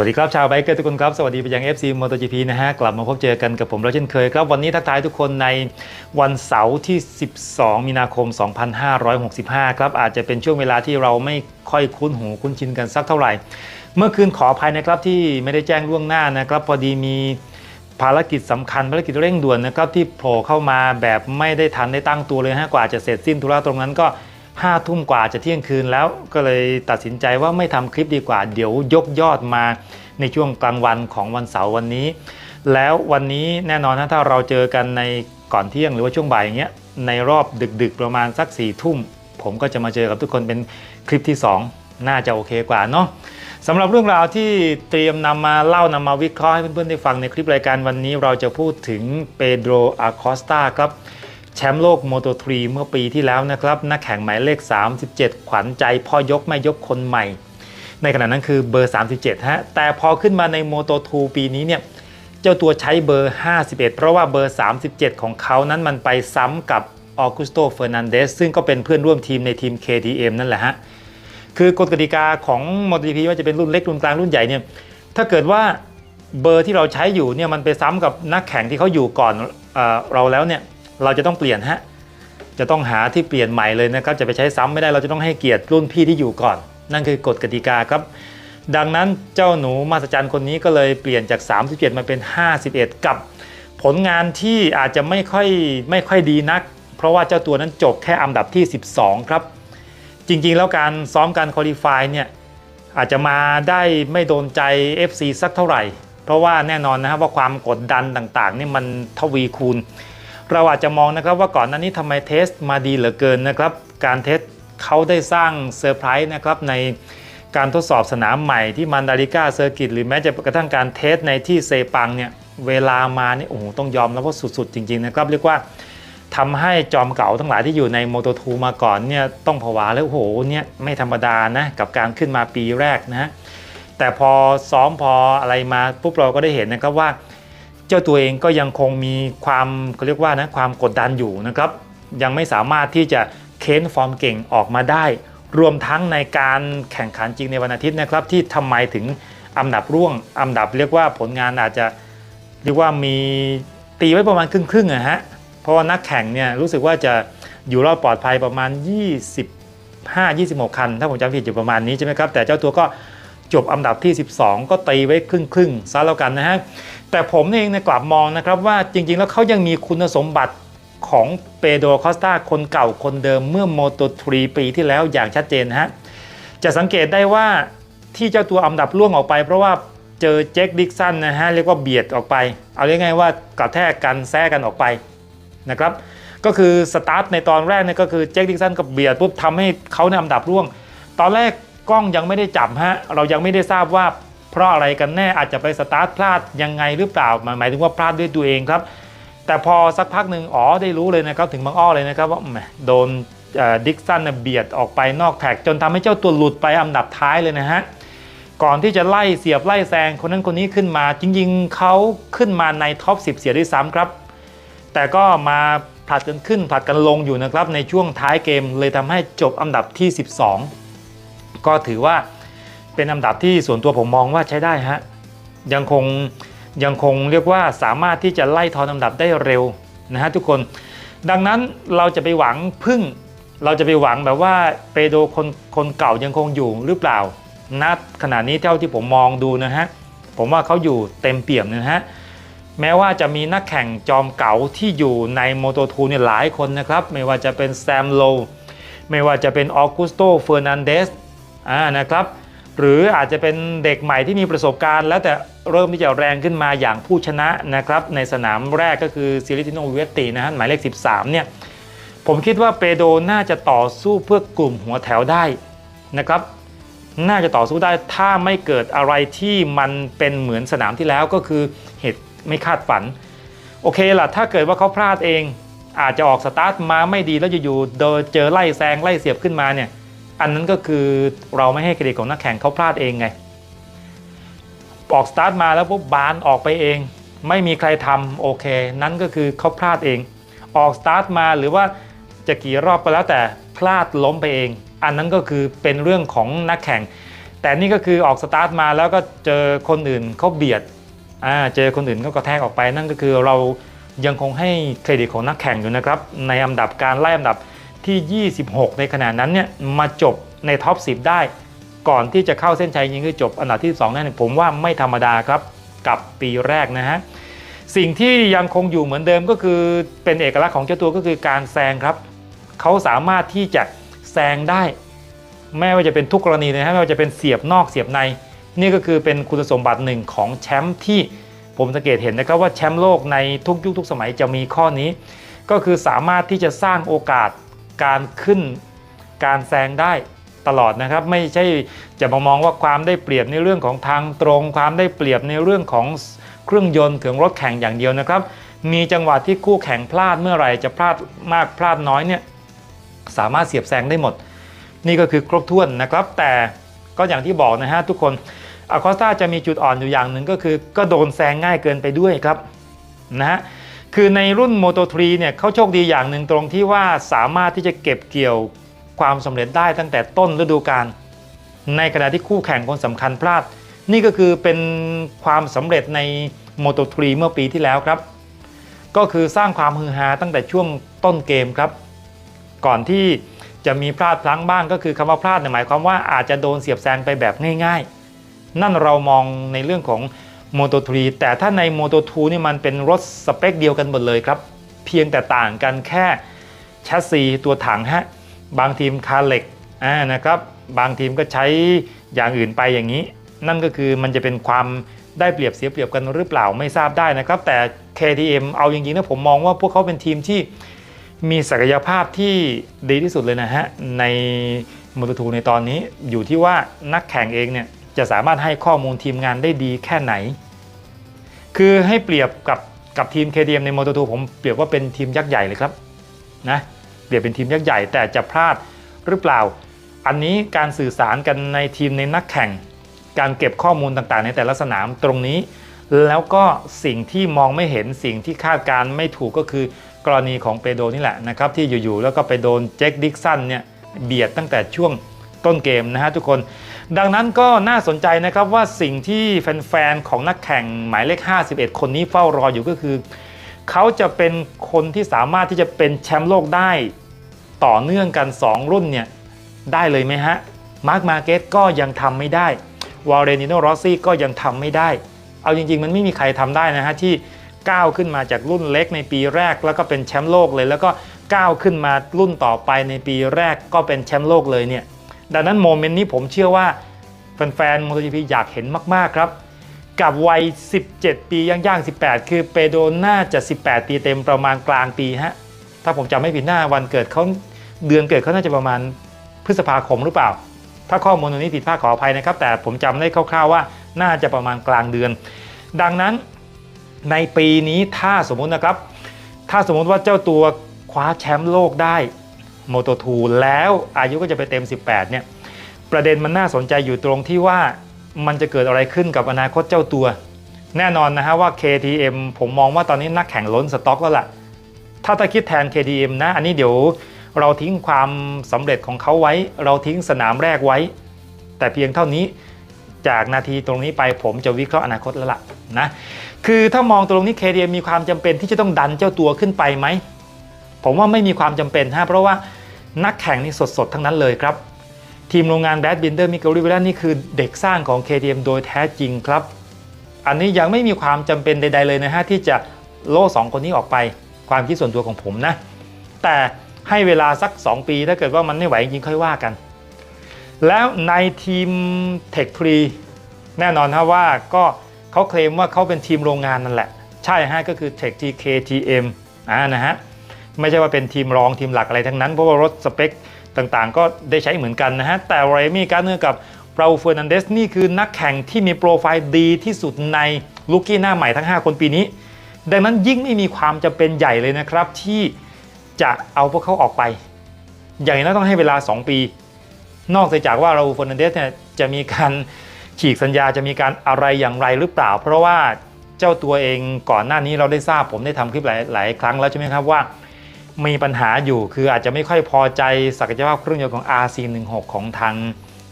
วัสดีครับชาวไบเกอร์ทุกคนครับ สวัสดีไปยัง FC MotoGP นะฮะ กลับมาพบเจอกันกับผมแล้วเช่นเคยครับ วันนี้ทักทายทุกคนในวันเสาร์ที่ 12 มีนาคม 2565 ครับ อาจจะเป็นช่วงเวลาที่เราไม่ค่อยคุ้นหูคุ้นชินกันสักเท่าไหร่ เมื่อคืนขออภัยนะครับที่ไม่ได้แจ้งล่วงหน้านะครับ พอดีมีภารกิจสำคัญภารกิจเร่งด่วนนะครับที่โผล่เข้ามาแบบไม่ได้ทันได้ตั้งตัวเลยฮะกว่าจะเสร็จสิ้นธุระตรงนั้นก็ ห้าทุ่มกว่าจะเที่ยงคืนแล้วก็เลยตัดสินใจว่าไม่ทำคลิปดีกว่า เดี๋ยวยกยอดมาในช่วงกลางวันของวันเสาร์วันนี้ แล้ววันนี้แน่นอนนะถ้าเราเจอกันในก่อนเที่ยงหรือว่าช่วงบ่ายอย่างเงี้ยในรอบดึกๆประมาณสัก4ี่ทุ่ม ผมก็จะมาเจอกับทุกคนเป็นคลิปที่ 2 น่าจะโอเคกว่าเนาะสำหรับเรื่องราวที่เตรียมนำมาเล่านำมาวิเคราะห์ให้เพื่อนๆได้ฟังในคลิปรายการวันนี้ เราจะพูดถึงเปโดรอาคอสตาครับ แชมป์โลก Moto3 เมื่อปีที่แล้วนะครับนักแข่งหมายเลข 37 ขวัญใจพ่อยกไม่ยกคนใหม่ ในขณะนั้นคือเบอร์ 37 ฮะ แต่พอขึ้นมาใน Moto2 ปีนี้เนี่ยเจ้าตัวใช้เบอร์ 51 เพราะว่าเบอร์ 37 ของเขานั้นมันไปซ้ำกับออกุสโตเฟอร์นันเดสซึ่งก็เป็นเพื่อนร่วมทีมในทีม KTM นั่นแหละฮะ คือกฎกติกาของ MotoGP ว่าจะเป็นรุ่นเล็กรุ่นกลางรุ่นใหญ่เนี่ยถ้าเกิดว่าเบอร์ที่เราใช้อยู่เนี่ยมันไปซ้ำกับนักแข่งที่เขาอยู่ก่อนเอเราแล้วเนี่ย เราจะต้องเปลี่ยนฮะจะต้องหาที่เปลี่ยนใหม่เลยนะครับ จะไปใช้ซ้ำไม่ได้เราจะต้องให้เกียรติรุ่นพี่ที่อยู่ก่อน นั่นคือกฎกติกาครับ ดังนั้นเจ้าหนูมาสจันคนนี้ก็เลยเปลี่ยนจาก 37 มาเป็น 51 กับ ผลงานที่อาจจะไม่ค่อยไม่ค่อยดีนัก เพราะว่าเจ้าตัวนั้นจบแค่อันดับที่ 12 ครับ จริงๆ แล้วการซ้อมการคอลี่ฟายเนี่ยอาจจะมาได้ไม่โดนใจ FC สักเท่าไหร่ เพราะว่าแน่นอนนะครับว่าความกดดันต่างๆนี่มันทวีคูณ เราอาจจะมองนะครับว่าก่อนหน้านี้ทำไมเทสมาดีเหลือเกินนะครับ การเทสเขาได้สร้างเซอร์ไพรส์นะครับในการทดสอบสนามใหม่ที่มันดาริก้าเซอร์กิตหรือแม้จะกระทั่งการเทสในที่เซปังเนี่ยเวลามานี่โอ้โหต้องยอมแล้วว่าสุดๆ จริง ๆ นะครับ เรียกว่าทำให้จอมเก่าทั้งหลายที่อยู่ในโมโต2มาก่อนเนี่ยต้องผวาแล้วโอ้โหเนี่ยไม่ธรรมดานะกับการขึ้นมาปีแรกนะแต่พอซ้อมพออะไรมาปุ๊บเราก็ได้เห็นนะครับว่า เจ้าตัวเองก็ยังคงมีความเขาเรียกว่านะความกดดันอยู่นะครับยังไม่สามารถที่จะเค้นฟอร์มเก่งออกมาได้ รวมทั้งในการแข่งขันจริงในวันอาทิตย์นะครับ ที่ทำไมถึงอันดับร่วงอันดับเรียกว่าผลงานอาจจะเรียกว่ามีตีไว้ประมาณครึ่งครึ่งอะฮะเพราะว่านักแข่งเนี่ยรู้สึกว่าจะอยู่รอดปลอดภัยประมาณ 25-26 คัน ถ้าผมจำผิดอยู่ประมาณนี้ใช่ไหมครับแต่เจ้าตัวก็จบอันดับที่ 12 ก็ตีไว้ครึ่งครึ่งซะแล้วกันนะฮะ แต่ผมเองเนี่ยกลับมองนะครับว่าจริงๆ แล้วเขายังมีคุณสมบัติของเปโดรคอสตาคนเก่าคนเดิมเมื่อ Moto3 ปีที่แล้วอย่างชัดเจนฮะจะสังเกตได้ว่าที่เจ้าตัวอันดับล่วงออกไป เพราะว่าเจอเจคดิกสันนะฮะเรียกว่าเบียดออกไป เอาเรียกง่ายๆว่ากระแทกกันแซะกันออกไปนะครับก็คือสตาร์ทในตอนแรกเนี่ยก็คือเจคดิกสันกับเบียดปุ๊บทำให้เขาในอันดับร่วง ตอนแรกกล้องยังไม่ได้จับฮะเรายังไม่ได้ทราบว่า เพราะอะไรกันแน่อาจจะไปสตาร์ทพลาดยังไงหรือเปล่าหมายถึงว่าพลาดด้วยตัวเองครับ แต่พอสักพักหนึ่งอ๋อได้รู้เลยนะครับถึงบางอ้อเลยนะครับว่าโดนดิกสันเบียดออกไปนอกแท็กจนทำให้เจ้าตัวหลุดไปอันดับท้ายเลยนะฮะก่อนที่จะไล่เสียบไล่แซงคนนั้นคนนี้ขึ้นมา จริงๆเขาขึ้นมาในท็อป 10 เสียด้วยซ้ำครับ แต่ก็มาผลัดกันขึ้นผลัดกันลงอยู่นะครับในช่วงท้ายเกมเลยทำให้จบอันดับที่ 12 ก็ถือว่า เป็นอันดับที่ส่วนตัวผมมองว่าใช้ได้ฮะยังคงยังคงเรียกว่าสามารถที่จะไล่ทอนอันดับได้เร็วนะฮะทุกคน ดังนั้นเราจะไปหวังพึ่ง เราจะไปหวังแบบว่าเปโดคนคนเก่ายังคงอยู่หรือเปล่าณขณะนี้เท่าที่ผมมองดูนะฮะผมว่าเขาอยู่เต็มเปี่ยมนะฮะแม้ว่าจะมีนักแข่งจอมเก่าที่อยู่ในโมโตทูเนี่ยหลายคนนะครับ ไม่ว่าจะเป็นแซมโล ไม่ว่าจะเป็นออกุสโตเฟอร์นันเดสอ่านะครับ หรืออาจจะเป็นเด็กใหม่ที่มีประสบการณ์ แล้วแต่เริ่มที่จะแรงขึ้นมาอย่างผู้ชนะนะครับในสนามแรกก็คือซิลิติโนเวตตินะฮะหมายเลข 13 เนี่ยผมคิดว่าเปโดน่าจะต่อสู้เพื่อกลุ่มหัวแถวได้นะครับ น่าจะต่อสู้ได้ถ้าไม่เกิดอะไรที่มันเป็นเหมือนสนามที่แล้วก็คือเหตุไม่คาดฝัน โอเคล่ะถ้าเกิดว่าเขาพลาดเอง อาจจะออกสตาร์ทมาไม่ดีแล้วอยู่ๆโดนเจอไล่แซงไล่เสียบขึ้นมาเนี่ย อันนั้นก็คือเราไม่ให้เครดิตของนักแข่งเขาพลาดเองไง ออกสตาร์ทมาแล้วปุ๊บบานออกไปเอง ไม่มีใครทำโอเค นั่นก็คือเขาพลาดเอง ออกสตาร์ทมาหรือว่าจะกี่รอบก็แล้วแต่พลาดล้มไปเอง อันนั้นก็คือเป็นเรื่องของนักแข่ง แต่นี่ก็คือออกสตาร์ทมาแล้วก็เจอคนอื่นเขาเบียดอ่าเจอคนอื่นก็กระแทกออกไปนั่นก็คือเรายังคงให้เครดิตของนักแข่งอยู่นะครับ ในอันดับการไล่อันดับ ที่ 26 ในขณะนั้นเนี่ยมาจบในท็อป 10 ได้ ก่อนที่จะเข้าเส้นชัยยิงคือจบอันดับที่ 2 นั่นผมว่าไม่ธรรมดาครับกับปีแรกนะฮะสิ่งที่ยังคงอยู่เหมือนเดิมก็คือเป็นเอกลักษณ์ของเจ้าตัวก็คือการแซงครับ เขาสามารถที่จะแซงได้แม้ว่าจะเป็นทุกกรณีเลยนะไม่ว่าจะเป็นเสียบนอกเสียบใน นี่ก็คือเป็นคุณสมบัติหนึ่งของแชมป์ที่ผมสังเกตเห็นนะครับว่าแชมป์โลกในทุกยุคทุกสมัยจะมีข้อนี้ ก็คือสามารถที่จะสร้างโอกาส การขึ้นการแซงได้ตลอดนะครับ ไม่ใช่จะมามองว่าความได้เปรียบในเรื่องของทางตรง ความได้เปรียบในเรื่องของเครื่องยนต์ถึงรถแข่งอย่างเดียวนะครับ มีจังหวะที่คู่แข่งพลาดเมื่อไหร่จะพลาดมากพลาดน้อยเนี่ยสามารถเสียบแซงได้หมด นี่ก็คือครบถ้วนนะครับ แต่ก็อย่างที่บอกนะฮะทุกคนอคอสตาจะมีจุดอ่อนอยู่อย่างหนึ่งก็คือ ก็โดนแซงง่ายเกินไปด้วยครับนะฮะ คือในรุ่น Moto 3เนี่ยเขาโชคดีอย่างหนึ่งตรงที่ว่าสามารถที่จะเก็บเกี่ยวความสำเร็จได้ตั้งแต่ต้นฤดูกาลในขณะที่คู่แข่งคนสำคัญพลาด นี่ก็คือเป็นความสำเร็จใน Moto 3เมื่อปีที่แล้วครับ ก็คือสร้างความฮือฮาตั้งแต่ช่วงต้นเกมครับ ก่อนที่จะมีพลาดพลั้งบ้างก็คือคำว่าพลาดหมายความว่าอาจจะโดนเสียบแซงไปแบบง่าย ๆ นั่นเรามองในเรื่องของ Moto 3แต่ถ้าใน Moto 2นี่มันเป็นรถสเปคเดียวกันหมดเลยครับ เพียงแต่ต่างกันแค่แชสซีตัวถังฮะ บางทีมคาเหล็กอ่านะครับ บางทีมก็ใช้อย่างอื่นไปอย่างนี้ นั่นก็คือมันจะเป็นความได้เปรียบเสียเปรียบกันหรือเปล่าไม่ทราบได้นะครับ แต่ KTM เอาจริงๆนะผมมองว่าพวกเขาเป็นทีมที่มีศักยภาพที่ดีที่สุดเลยนะฮะในมอเตอร์ทูในตอนนี้อยู่ที่ว่านักแข่งเองเนี่ย จะสามารถให้ข้อมูลทีมงานได้ดีแค่ไหน คือให้เปรียบกับกับทีม KTM ในมอเตอร์ทูผมเปรียบว่าเป็นทีมยักษ์ใหญ่เลยครับนะเปรียบเป็นทีมยักษ์ใหญ่แต่จะพลาดหรือเปล่า อันนี้การสื่อสารกันในทีมในนักแข่ง การเก็บข้อมูลต่างๆ ในแต่ละสนามตรงนี้ แล้วก็สิ่งที่มองไม่เห็นสิ่งที่คาดการไม่ถูกก็คือกรณีของเปโดนี่แหละนะครับที่อยู่ๆแล้วก็ไปโดนเจ็คดิกสันเนี่ยเบียดตั้งแต่ช่วง ต้นเกมนะฮะทุกคน ดังนั้นก็น่าสนใจนะครับว่าสิ่งที่แฟนๆของนักแข่งหมายเลข 51 คนนี้เฝ้ารออยู่ก็คือ เขาจะเป็นคนที่สามารถที่จะเป็นแชมป์โลกได้ต่อเนื่องกัน 2 รุ่นเนี่ยได้เลยไหมฮะ มาร์คมาเกตก็ยังทำไม่ได้ วาเรนิโนรอซี่ก็ยังทำไม่ได้ เอาจริงๆ มันไม่มีใครทำได้นะฮะ ที่ก้าวขึ้นมาจากรุ่นเล็กในปีแรกแล้วก็เป็นแชมป์โลกเลย แล้วก็ก้าวขึ้นมารุ่นต่อไปในปีแรกก็เป็นแชมป์โลกเลยเนี่ย ดังนั้นโมเมนต์นี้ผมเชื่อว่าแฟนๆ MotoGP อยากเห็นมาก ๆ ครับ กับวัย 17 ปีย่างๆ18 คือเปโดน่าจะ 18 ปีเต็มประมาณกลางปีฮะถ้าผมจำไม่ผิดหน้าวันเกิดเขาเดือนเกิดเขาน่าจะประมาณพฤษภาคมหรือเปล่า ถ้าข้อมูลตรงนี้ผิดพลาดขออภัยนะครับ แต่ผมจำได้คร่าวๆว่าน่าจะประมาณกลางเดือน ดังนั้นในปีนี้ถ้าสมมุตินะครับ ถ้าสมมุติว่าเจ้าตัวคว้าแชมป์โลกได้ โมโตทูแล้วอายุก็จะไปเต็ม 18 เนี่ย ประเด็นมันน่าสนใจอยู่ตรงที่ว่ามันจะเกิดอะไรขึ้นกับอนาคตเจ้าตัว แน่นอนนะฮะว่า KTM ผมมองว่าตอนนี้นักแข่งล้นสต็อกแล้วล่ะ ถ้าถ้าคิดแทน KTM นะ อันนี้เดี๋ยวเราทิ้งความสำเร็จของเขาไว้ เราทิ้งสนามแรกไว้ แต่เพียงเท่านี้จากนาทีตรงนี้ไปผมจะวิเคราะห์อนาคตแล้วล่ะนะคือถ้ามองตรงนี้ KTM มีความจำเป็นที่จะต้องดันเจ้าตัวขึ้นไปไหมผมว่าไม่มีความจำเป็นฮะเพราะว่า นักแข่งนี่สดๆ ทั้งนั้นเลยครับ ทีมโรงงานแบดบินเดอร์มิเกลริเวลนี่คือเด็กสร้างของ KTM โดยแท้จริงครับ อันนี้ยังไม่มีความจำเป็นใด ๆเลยนะฮะที่จะโล่สองคนนี้ออกไปความคิดส่วนตัวของผมนะ แต่ให้เวลาสัก 2 ปีถ้าเกิดว่ามันไม่ไหวจริงค่อยว่ากัน แล้วในทีมเทคพรีแน่นอนฮะว่าก็เขาเคลมว่าเขาเป็นทีมโรงงานนั่นแหละ ใช่ฮะก็คือ Tech TKTM อ่านะฮะ ไม่ใช่ว่าเป็นทีมรองทีมหลักอะไรทั้งนั้น เพราะว่ารถสเปคต่างๆ ก็ได้ใช้เหมือนกันนะฮะ แต่เรมี่การเนื่อกับเราเฟอร์นันเดสนี่คือนักแข่งที่มีโปรไฟล์ดีที่สุดในลูกี้หน้าใหม่ทั้ง 5 คนปีนี้ ดังนั้นยิ่งไม่มีความจำเป็นใหญ่เลยนะครับ ที่จะเอาพวกเขาออกไป อย่างนั้นต้องให้เวลา 2 ปี นอกจากว่าเราเฟอร์นันเดสเนี่ยจะมีการฉีกสัญญาจะมีการอะไรอย่างไรหรือเปล่า เพราะว่าเจ้าตัวเองก่อนหน้านี้เราได้ทราบผมได้ทำคลิปหลายหลายครั้งแล้วใช่ไหมครับว่า มีปัญหาอยู่คืออาจจะไม่ค่อยพอใจศักยภาพเครื่องยนต์ของ RC16 ของทาง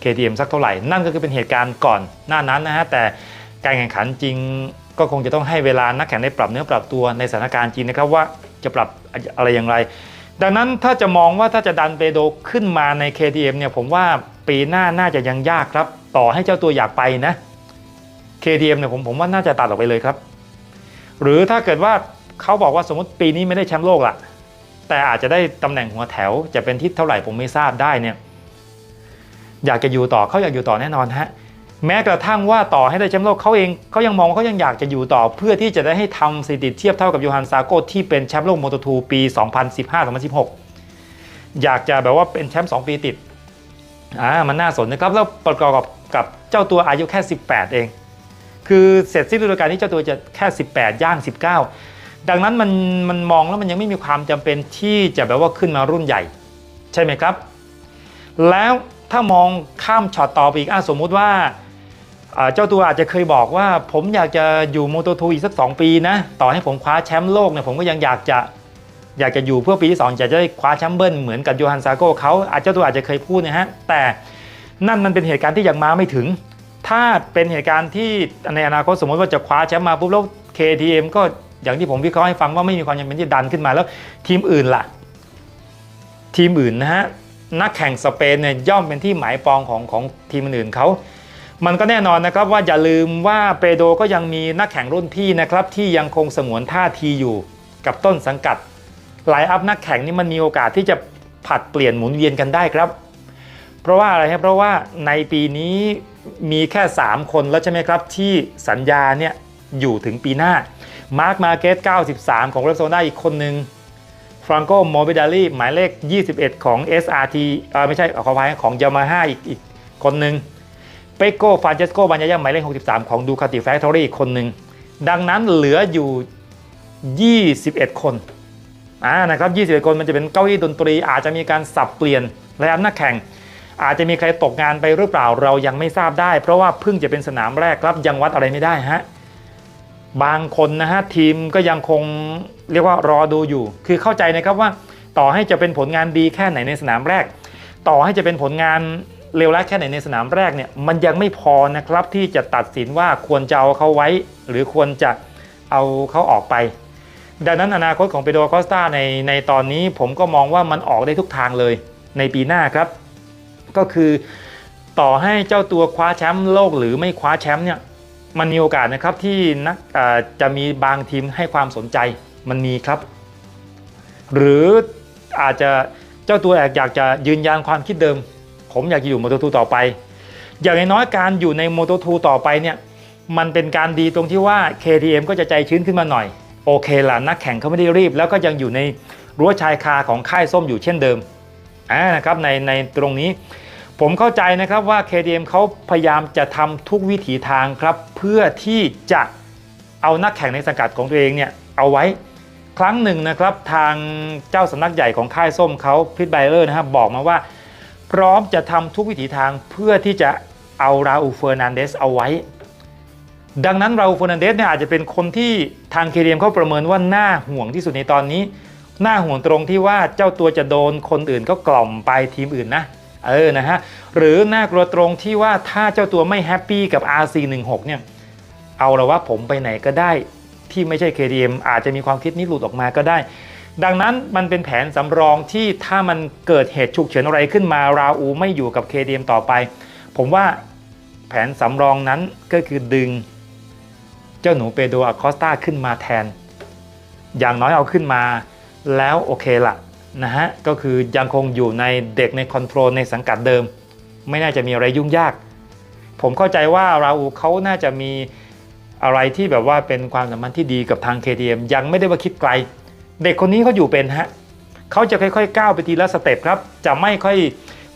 KTM สักเท่าไหร่ นั่นก็คือเป็นเหตุการณ์ก่อนหน้านั้นนะฮะแต่การแข่งขันจริงก็คงจะต้องให้เวลานักแข่งได้ปรับเนื้อปรับตัวในสถานการณ์จริงนะครับว่าจะปรับอะไรอย่างไร ดังนั้นถ้าจะมองว่าถ้าจะดันเปโดขึ้นมาใน KTM เนี่ยผมว่าปีหน้าน่าจะยังยากครับ ต่อให้เจ้าตัวอยากไปนะ KTM เนี่ยผมผมว่าน่าจะตัดออกไปเลยครับ หรือถ้าเกิดว่าเขาบอกว่าสมมติปีนี้ไม่ได้แชมป์โลกละ แต่อาจจะได้ตำแหน่งหัวแถว จะเป็นที่เท่าไหร่ผมไม่ทราบได้เนี่ยอยากจะอยู่ต่อเขาอยากอยู่ต่อแน่นอนฮะแม้กระทั่งว่าต่อให้ได้แชมป์โลกเขาเองเขายังมองว่าเขายังอยากจะอยู่ต่อ เพื่อที่จะได้ให้ทำสถิติเทียบเท่ากับโยฮันซาโกที่เป็นแชมป์โลกโมโตทูปี 2015-2016 อยากจะแบบว่าเป็นแชมป์2ปีติดอ่ามันน่าสนนะครับแล้วประกอบกับกับเจ้าตัวอายุแค่ 18 เอง คือเสร็จสิ้นฤดูกาลนี้เจ้าตัวจะแค่ 18 ย่าง 19 ดังนั้นมันมันมองแล้วมันยังไม่มีความจำเป็นที่จะแบบว่าขึ้นมารุ่นใหญ่ ใช่ไหมครับ แล้วถ้ามองข้ามช็อตต่อไปอีกอะสมมุติว่าเจ้าตัวอาจจะเคยบอกว่า ผมอยากจะอยู่โมโตทูอีกสัก 2 ปีนะ ต่อให้ผมคว้าแชมป์โลกเนี่ยผมก็ยังอยากจะอยากจะอยู่เพื่อปีที่2จะได้คว้าแชมป์เบิ้ลเหมือนกับโยฮันซาโกเขาอาจเจ้าตัวอาจจะเคยพูดนะฮะแต่นั่นมันเป็นเหตุการณ์ที่ยังมาไม่ถึง ถ้าเป็นเหตุการณ์ที่ในอนาคตสมมติว่าจะคว้าแชมป์มาปุ๊บแล้ว KTM ก็ อย่างที่ผมวิเคราะห์ให้ฟังว่าไม่มีความจำเป็นที่ดันขึ้นมาแล้วทีมอื่นล่ะ ทีมอื่นนะฮะนักแข่งสเปนเนี่ยย่อมเป็นที่หมายปองของของทีมอื่นเขา มันก็แน่นอนนะครับว่าอย่าลืมว่าเปโดก็ยังมีนักแข่งรุ่นพี่นะครับที่ยังคงสงวนท่าทีอยู่กับต้นสังกัดไลอัพนักแข่งนี่มันมีโอกาสที่จะผัดเปลี่ยนหมุนเวียนกันได้ครับ เพราะว่าอะไรครับเพราะว่าในปีนี้มีแค่ 3 คนแล้วใช่ไหมครับที่สัญญาเนี่ยอยู่ถึงปีหน้า มาร์คมาเกต93 ของเรโซนาอีกคนหนึ่งฟรังโกโมบิดาลีหมายเลข 21 ของ SRT เออไม่ใช่ขออภัยของยามาฮ่าอีกอีกคนหนึ่งเปโกฟานเจสโกบันยายาหมายเลข 63 ของดูคาติแฟคทอรี่อีกคนหนึ่งดังนั้นเหลืออยู่ 21 คนอ่านะครับ 21 คนมันจะเป็นเก้าอี้ดนตรี อาจจะมีการสับเปลี่ยนและนักแข่ง อาจจะมีใครตกงานไปหรือเปล่าเรายังไม่ทราบได้ เพราะว่าเพิ่งจะเป็นสนามแรกครับยังวัดอะไรไม่ได้ฮะ บางคนนะฮะทีมก็ยังคงเรียกว่ารอดูอยู่ คือเข้าใจนะครับว่าต่อให้จะเป็นผลงานดีแค่ไหนในสนามแรก ต่อให้จะเป็นผลงานเลวร้ายแค่ไหนในสนามแรกเนี่ยมันยังไม่พอนะครับที่จะตัดสินว่าควรจะเอาเขาไว้ หรือควรจะเอาเขาออกไป ดังนั้นอนาคตของเปโดรคอสตาในในตอนนี้ผมก็มองว่ามันออกได้ทุกทางเลยในปีหน้าครับ ก็คือต่อให้เจ้าตัวคว้าแชมป์โลกหรือไม่คว้าแชมป์เนี่ย มันมีโอกาสนะครับที่นักจะมีบางทีมให้ความสนใจมันมีครับ หรืออาจจะเจ้าตัวอกอยากจะยืนยันความคิดเดิม ผมอยากจะอยู่โมโตทูต่อไป อย่างน้อยการอยู่ในโมโตทูต่อไปเนี่ยมันเป็นการดีตรงที่ว่า KTM ก็จะใจชื้นขึ้นมาหน่อย โอเคล่ะนักแข่งเขาไม่ได้รีบ แล้วก็ยังอยู่ในรั้วชายคาของค่ายส้มอยู่เช่นเดิมอ่านะครับในในตรงนี้ ผมเข้าใจนะครับว่า KTM เขาพยายามจะทำทุกวิถีทางครับ เพื่อที่จะเอานักแข่งในสังกัดของตัวเองเนี่ยเอาไว้ครั้งหนึ่งนะครับทางเจ้าสำนักใหญ่ของค่ายส้มเขาพิทไบเลอร์นะครับบอกมาว่า พร้อมจะทำทุกวิถีทางเพื่อที่จะเอาราอูเฟอร์นันเดสเอาไว้ ดังนั้นราอูเฟอร์นันเดสเนี่ยอาจจะเป็นคนที่ทาง KTM เขาประเมินว่าน่าห่วงที่สุดในตอนนี้ น่าห่วงตรงที่ว่าเจ้าตัวจะโดนคนอื่นก็กล่อมไปทีมอื่นนะ เออนะฮะหรือน่ากลัวตรงที่ว่าถ้าเจ้าตัวไม่แฮปปี้กับ RC16 เนี่ยเอาละว่าผมไปไหนก็ได้ที่ไม่ใช่ KTM อาจจะมีความคิดนี้หลุดออกมาก็ได้ ดังนั้นมันเป็นแผนสำรองที่ถ้ามันเกิดเหตุฉุกเฉินอะไรขึ้นมาราอูไม่อยู่กับ KTM ต่อไป ผมว่าแผนสำรองนั้นก็คือดึง เจ้าหนูเปโดรอคอสตาขึ้นมาแทน อย่างน้อยเอาขึ้นมา แล้วโอเคละ นะฮะก็คือยังคงอยู่ในเด็กในคอนโทรลในสังกัดเดิม ไม่น่าจะมีอะไรยุ่งยาก ผมเข้าใจว่าราอูเขาน่าจะมีอะไรที่แบบว่าเป็นความสัมพันธ์ที่ดีกับทาง KTM ยังไม่ได้ว่าคิดไกล เด็กคนนี้เขาอยู่เป็นฮะเขาจะค่อยๆก้าวไปทีละสเต็ปครับ จะไม่ค่อย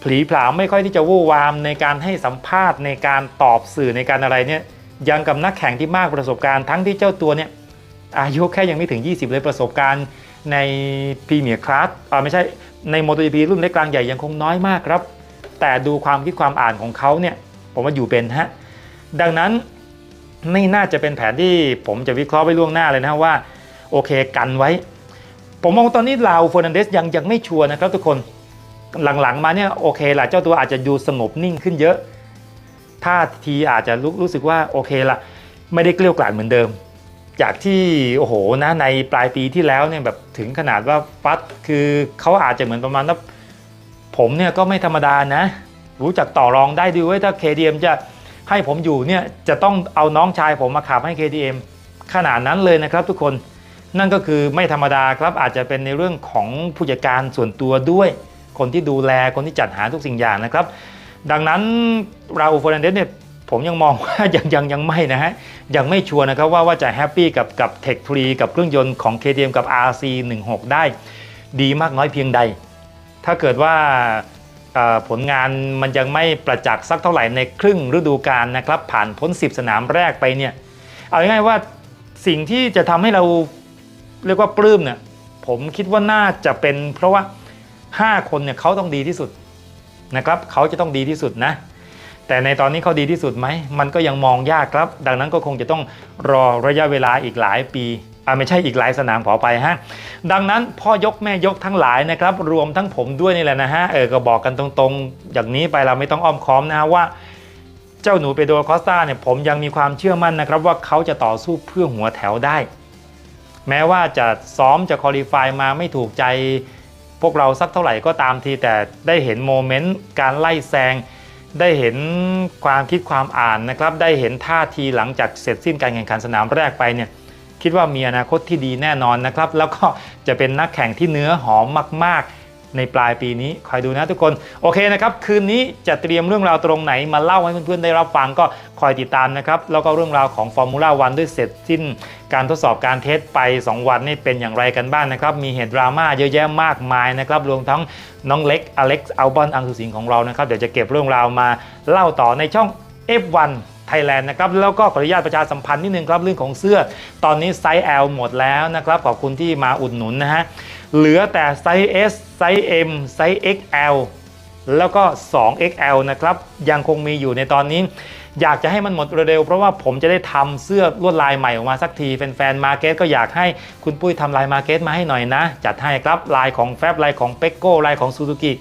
ผลีผลามไม่ค่อยที่จะวู่วามในการให้สัมภาษณ์ในการตอบสื่อในการอะไรเนี่ยยังกับนักแข่งที่มากประสบการณ์ทั้งที่เจ้าตัวเนี่ยอายุแค่ยังไม่ถึง 20 เลยประสบการณ์ ในพรีเมียร์คลาสอ่าไม่ใช่ในโมโต GP รุ่นเล็กกลางใหญ่ยังคงน้อยมากครับ แต่ดูความคิดความอ่านของเขาเนี่ยผมว่าอยู่เป็นฮะดังนั้นไม่น่าจะเป็นแผนที่ผมจะวิเคราะห์ไว้ล่วงหน้าเลยนะว่า โอเคกันไว้ ผมมองตอนนี้ลาวเฟอร์นันเดสยังยังไม่ชัวร์นะครับทุกคนหลังๆมาเนี่ยโอเคละเจ้าตัวอาจจะดูสงบนิ่งขึ้นเยอะท่าทีอาจจะรู้รู้สึกว่าโอเคละไม่ได้เกลี้ยกล่อมเหมือนเดิม จากที่โอ้โหนะในปลายปีที่แล้วเนี่ยแบบถึงขนาดว่าฟัดคือเขาอาจจะเหมือนประมาณว่าผมเนี่ยก็ไม่ธรรมดานะ รู้จักต่อรองได้ด้วยถ้า KTM จะให้ผมอยู่เนี่ยจะต้องเอาน้องชายผมมาขับให้ KTM ขนาดนั้นเลยนะครับทุกคนนั่นก็คือไม่ธรรมดาครับอาจจะเป็นในเรื่องของผู้จัดการส่วนตัวด้วย คนที่ดูแลคนที่จัดหาทุกสิ่งอย่างนะครับ ดังนั้นเราเฟอร์นันเดสเนี่ย ผมยังมองว่ายังยังยังไม่นะฮะ ยังไม่ชัวร์นะครับว่าว่าจะแฮปปี้กับกับเทคทรีกับเครื่องยนต์ของ KTM กับ RC16 ได้ดีมากน้อยเพียงใด ถ้าเกิดว่าผลงานมันยังไม่ประจักษ์สักเท่าไหร่ในครึ่งฤดูกาลนะครับ ผ่านพ้น 10 สนามแรกไปเนี่ย เอาง่ายๆว่าสิ่งที่จะทำให้เราเรียกว่าปลื้มเนี่ยผมคิดว่าน่าจะเป็นเพราะว่า 5 คนเนี่ยเขาต้องดีที่สุดนะครับเขาจะต้องดีที่สุดนะ แต่ในตอนนี้เขาดีที่สุดไหม มันก็ยังมองยากครับ ดังนั้นก็คงจะต้องรอระยะเวลาอีกหลายปีอ่าไม่ใช่อีกหลายสนามขอไปฮะ ดังนั้นพ่อยกแม่ยกทั้งหลายนะครับ รวมทั้งผมด้วยนี่แหละนะฮะ เออ ก็บอกกันตรงๆ อย่างนี้ไปเราไม่ต้องอ้อมค้อมนะฮะว่าเจ้าหนูเปโดคอสตาเนี่ยผมยังมีความเชื่อมั่นนะครับว่าเขาจะต่อสู้เพื่อหัวแถวได้ แม้ว่าจะซ้อมจะคอลี่ฟายมาไม่ถูกใจ พวกเราสักเท่าไหร่ก็ตามทีแต่ได้เห็นโมเมนต์การไล่แซง ได้เห็นความคิดความอ่านนะครับ ได้เห็นท่าทีหลังจากเสร็จสิ้นการแข่งขันสนามแรกไปเนี่ยคิดว่ามีอนาคตที่ดีแน่นอนนะครับ แล้วก็จะเป็นนักแข่งที่เนื้อหอมมาก ๆ ในปลายปีนี้คอยดูนะทุกคนโอเคนะครับคืนนี้จะเตรียมเรื่องราวตรงไหนมาเล่าให้เพื่อนๆได้รับฟังก็คอยติดตามนะครับแล้วก็เรื่องราวของฟอร์มูล่าวันด้วยเสร็จสิ้นการทดสอบการเทสไป 2 วันนี่เป็นอย่างไรกันบ้างนะครับ มีเหตุดราม่าเยอะแยะมากมายนะครับรวมทั้งน้องเล็กอเล็กซ์อัลบอนอังสุสิงของเรานะครับเดี๋ยวจะเก็บเรื่องราวมาเล่าต่อในช่อง F1 ไทยแลนด์นะครับแล้วก็ขออนุญาตประชาสัมพันธ์นิดนึงครับเรื่องของเสื้อ ตอนนี้ไซส์ L หมดแล้วนะครับขอบคุณที่มาอุดหนุนนะฮะ เหลือแต่ไซส์ S ไซส์ M ไซส์ XL แล้วก็ 2XL นะครับ ยังคงมีอยู่ในตอนนี้ อยากจะให้มันหมดเร็วๆ เพราะว่าผมจะได้ทำเสื้อลวดลายใหม่ออกมาสักที แฟนๆ มาเก็ตก็อยากให้คุณปุ้ยทำลายมาเก็ตมาให้หน่อยนะ จัดให้ครับ ลายของแฟบลายของเปกโก้ลายของซูซูกิ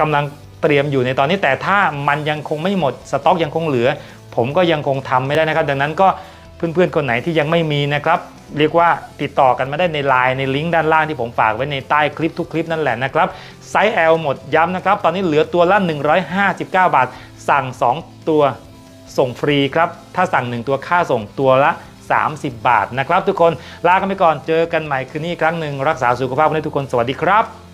กำลังเตรียมอยู่ในตอนนี้ แต่ถ้ามันยังคงไม่หมด สต็อกยังคงเหลือ ผมก็ยังคงทำไม่ได้นะครับ ดังนั้นก็เพื่อนๆ คนไหนที่ยังไม่มีนะครับ เรียกว่าติดต่อกันมาได้ในไลน์ในลิงก์ด้านล่างที่ผมฝากไว้ในใต้คลิปทุกคลิปนั่นแหละนะครับไซส์ L หมดย้ำนะครับ ตอนนี้เหลือตัวละ 159 บาท สั่ง 2 ตัวส่งฟรีครับ ถ้าสั่ง 1 ตัวค่าส่งตัวละ 30 บาทนะครับ ทุกคนลากันไปก่อนเจอกันใหม่คืนนี้ครั้งหนึ่งรักษาสุขภาพไว้ทุกคนสวัสดีครับ